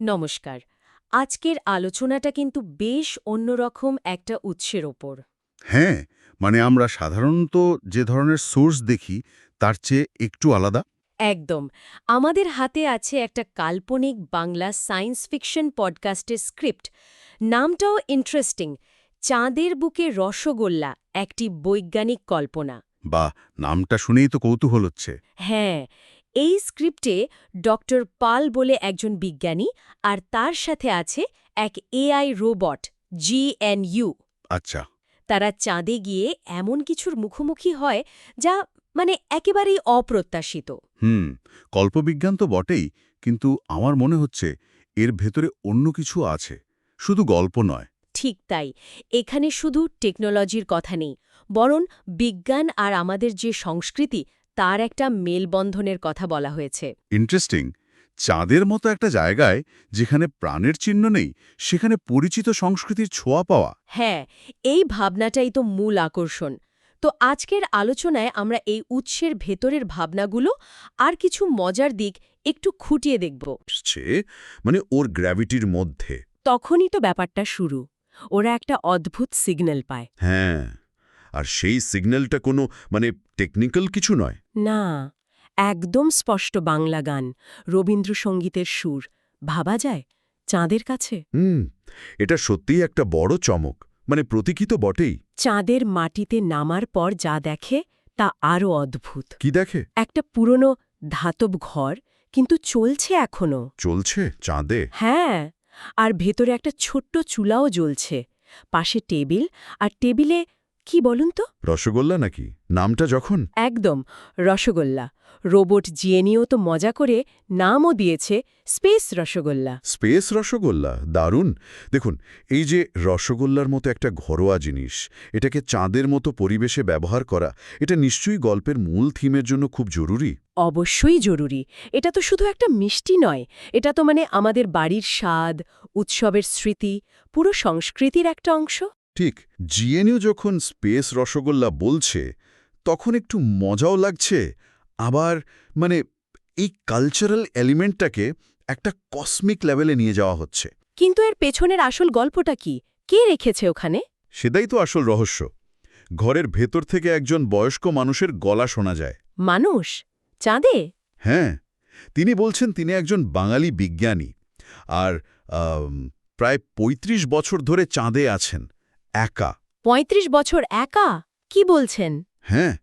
নমস্কার। আজকের আলোচনাটা কিন্তু বেশ অন্যরকম একটা উৎসের ওপর। হ্যাঁ মানে আমরা সাধারণত যে ধরনের সোর্স দেখি তার চেয়ে একটু আলাদা? একদম। আমাদের হাতে আছে একটা কাল্পনিক বাংলা সায়েন্স ফিকশন পডকাস্টের স্ক্রিপ্ট। নামটাও ইন্টারেস্টিং। চাঁদের বুকে রসগোল্লা একটি বৈজ্ঞানিক কল্পনা। বা নামটা শুনেই তো কৌতূহল হচ্ছে। হ্যাঁ এই স্ক্রিপ্টে ডক্টর পাল বলে একজন বিজ্ঞানী আর তার সাথে আছে এক এআই রোবট জিএনইউ। আচ্ছা। তারা চাঁদে গিয়ে এমন কিছুর মুখোমুখি হয় যা মানে একেবারেই অপ্রত্যাশিত। হুম কল্পবিজ্ঞান তো বটেই কিন্তু আমার মনে হচ্ছে এর ভেতরে অন্য কিছু আছে শুধু গল্প নয়। ঠিক তাই এখানে শুধু টেকনোলজির কথা নেই বরং বিজ্ঞান আর আমাদের যে সংস্কৃতি তার একটা মেলবন্ধনের কথা বলা হয়েছে। ইন্টারেস্টিং চাঁদের মতো একটা জায়গায় যেখানে প্রাণের চিহ্ন নেই সেখানে পরিচিত সংস্কৃতির ছোঁয়া পাওয়া। হ্যাঁ এই ভাবনাটাই তো মূল আকর্ষণ। তো আজকের আলোচনায় আমরা এই উৎসের ভেতরের ভাবনাগুলো আর কিছু মজার দিক একটু খুঁটিয়ে দেখব। মানে ওর গ্র্যাভিটির মধ্যে। তখনই তো ব্যাপারটা শুরু। ওরা একটা অদ্ভুত সিগন্যাল পায়। হ্যাঁ। আর সেই সিগন্যালটা কোনো মানে টেকনিক্যাল কিছু নয়? না একদম স্পষ্ট বাংলা গান রবীন্দ্রসঙ্গীতের সুর। ভাবা যায়? চাঁদের কাছে? হুম এটা সত্যিই একটা বড় চমক মানে প্রতীকিত বটেই। চাঁদের মাটিতে নামার পর যা দেখে তা আরও অদ্ভুত। কি দেখে? একটা পুরনো ধাতব ঘর কিন্তু চলছে এখনও। চলছে? চাঁদে? হ্যাঁ আর ভেতরে একটা ছোট্ট চুলাও জ্বলছে। পাশে টেবিল আর টেবিলে কি বলুন তো? রসগোল্লা নাকি? নামটা যখন? একদম রসগোল্লা। রোবট জিএনিও তো মজা করে নামও দিয়েছে স্পেস রসগোল্লা। স্পেস রসগোল্লা? দারুণ। দেখুন এই যে রসগোল্লার মতো একটা ঘরোয়া জিনিস এটাকে চাঁদের মতো পরিবেশে ব্যবহার করা এটা নিশ্চয়ই গল্পের মূল থিমের জন্য খুব জরুরি। অবশ্যই জরুরি। এটা তো শুধু একটা মিষ্টি নয় এটা তো মানে আমাদের বাড়ির স্বাদ উৎসবের স্মৃতি পুরো সংস্কৃতির একটা অংশ। ঠিক জিএনইউ যখন স্পেস রসগোল্লা বলছে তখন একটু মজাও লাগছে। আবার মানে এই কালচারাল এলিমেন্টটাকে একটা কসমিক লেভেলে নিয়ে যাওয়া হচ্ছে। কিন্তু এর পেছনের আসল গল্পটা কি? কে রেখেছে ওখানে? সেটাই তো আসল রহস্য। ঘরের ভেতর থেকে একজন বয়স্ক মানুষের গলা শোনা যায়। মানুষ? চাঁদে? হ্যাঁ তিনি বলছেন তিনি একজন বাঙালি বিজ্ঞানী। আর প্রায় ৩৫ বছর ধরে চাঁদে আছেন। একা। ৩৫ বছর একা? কি বলছেন? হ্যাঁ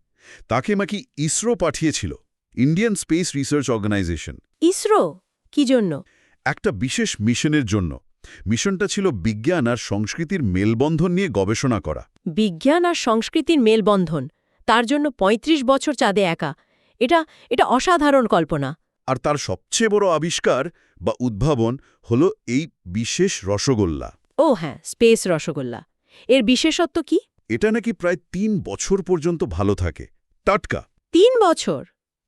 তাকে মাকি ইসরো পাঠিয়েছিল Indian space research organisation. ISRO? কি জন্য? একটা বিশেষ মিশনের জন্য। মিশনটা ছিল বিজ্ঞান আর সংস্কৃতির মেলবন্ধন নিয়ে গবেষণা করা। বিজ্ঞান আর সংস্কৃতির মেলবন্ধন। তার জন্য ৩৫ বছর চাঁদে একা। এটা এটা অসাধারণ কল্পনা। আর তার সবচেয়ে বড় আবিষ্কার বা উদ্ভাবন হল এই বিশেষ রসগোল্লা। ও হ্যাঁ স্পেস রসগোল্লা। এর বিশেষত্ব কি? এটা নাকি প্রায় তিন বছর পর্যন্ত ভালো থাকে। টাটকা। তিন বছর?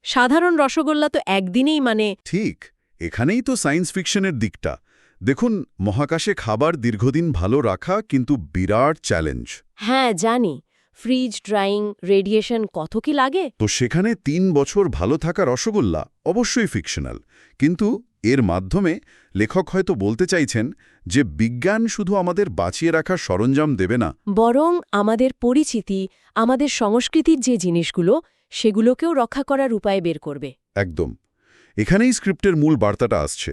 সাধারণ রসগোল্লা তো একদিনেই মানে ঠিক এখানেই তো সায়েন্স ফিকশনের দিকটা। দেখুন মহাকাশে খাবার দীর্ঘদিন ভালো রাখা কিন্তু বিরাট চ্যালেঞ্জ। হ্যাঁ জানি। ফ্রিজ ড্রাইং রেডিয়েশন কত কি লাগে? তো সেখানে তিন বছর ভালো থাকা রসগোল্লা অবশ্যই ফিকশনাল। কিন্তু এর মাধ্যমে লেখক হয়তো বলতে চাইছেন যে বিজ্ঞান শুধু আমাদের বাঁচিয়ে রাখার সরঞ্জাম দেবে না। বরং আমাদের পরিচিতি আমাদের সংস্কৃতির যে জিনিসগুলো সেগুলোকেও রক্ষা করার উপায় বের করবে। একদম। এখানেই স্ক্রিপ্টের মূল বার্তাটা আসছে।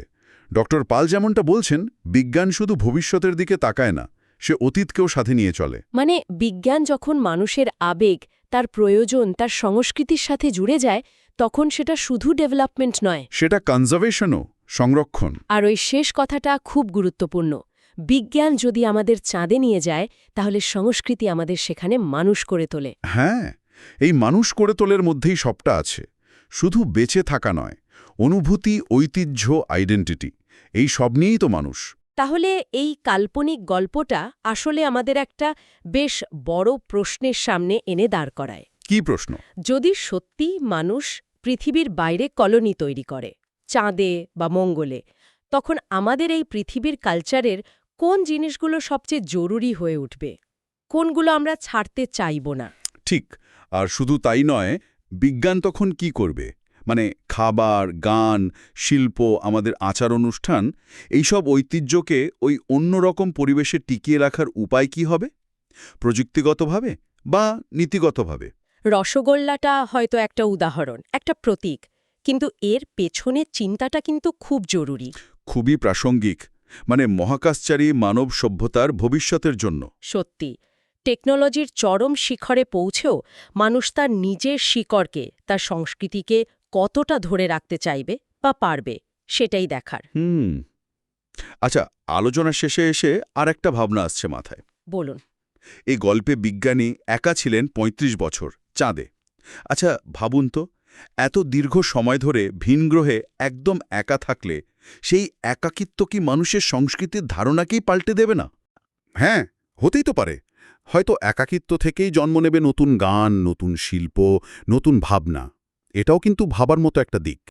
ডক্টর পাল যেমনটা বলছেন বিজ্ঞান শুধু ভবিষ্যতের দিকে তাকায় না সে অতীতকেও সাথে নিয়ে চলে। মানে বিজ্ঞান যখন মানুষের আবেগ তার প্রয়োজন তার সংস্কৃতির সাথে জুড়ে যায় তখন সেটা শুধু ডেভেলপমেন্ট নয়। সেটা কনজারভেশনও সংরক্ষণ। আর ওই শেষ কথাটা খুব গুরুত্বপূর্ণ। বিজ্ঞান যদি আমাদের চাঁদে নিয়ে যায় তাহলে সংস্কৃতি আমাদের সেখানে মানুষ করে তোলে। হ্যাঁ এই মানুষ করে তোলের মধ্যেই সবটা আছে। শুধু বেঁচে থাকা নয় অনুভূতি ঐতিহ্য আইডেন্টিটি এই সব নিয়েই তো মানুষ। তাহলে এই কাল্পনিক গল্পটা আসলে আমাদের একটা বেশ বড় প্রশ্নের সামনে এনে দাঁড় করায়। কি প্রশ্ন? যদি সত্যি মানুষ পৃথিবীর বাইরে কলোনি তৈরি করে চাঁদে বা মঙ্গলে। তখন আমাদের এই পৃথিবীর কালচারের কোন জিনিসগুলো সবচেয়ে জরুরি হয়ে উঠবে? কোনগুলো আমরা ছাড়তে চাইব না? ঠিক আর শুধু তাই নয় বিজ্ঞান তখন কি করবে? মানে খাবার গান শিল্প আমাদের আচার অনুষ্ঠান এইসব ঐতিহ্যকে ওই অন্যরকম পরিবেশে টিকিয়ে রাখার উপায় কি হবে? প্রযুক্তিগতভাবে বা নীতিগতভাবে? রসগোল্লাটা হয়তো একটা উদাহরণ একটা প্রতীক। কিন্তু এর পেছনে চিন্তাটা কিন্তু খুব জরুরি। খুবই প্রাসঙ্গিক। মানে মহাকাশচারী মানব সভ্যতার ভবিষ্যতের জন্য। সত্যি টেকনোলজির চরম শিখরে পৌঁছেও মানুষ তার নিজের শিকড়কে তার সংস্কৃতিকে কতটা ধরে রাখতে চাইবে বা পারবে সেটাই দেখার। হুম। আচ্ছা আলোচনা শেষে এসে আর একটা ভাবনা আসছে মাথায়। বলুন। এই গল্পে বিজ্ঞানী একা ছিলেন ৩৫ বছর চাঁদে। আচ্ছা ভাবুন তো এত দীর্ঘ সময় ধরে ভিনগ্রহে একদম একা থাকলে সেই একাকিত্ব কি মানুষের সংস্কৃতির ধারণাকেই পাল্টে দেবে না? হ্যাঁ হতেই তো পারে। হয়তো একাকিত্ব থেকেই জন্ম নেবে নতুন গান, নতুন শিল্প, নতুন ভাবনা। এটাও কিন্তু ভাবার মতো একটা দিক।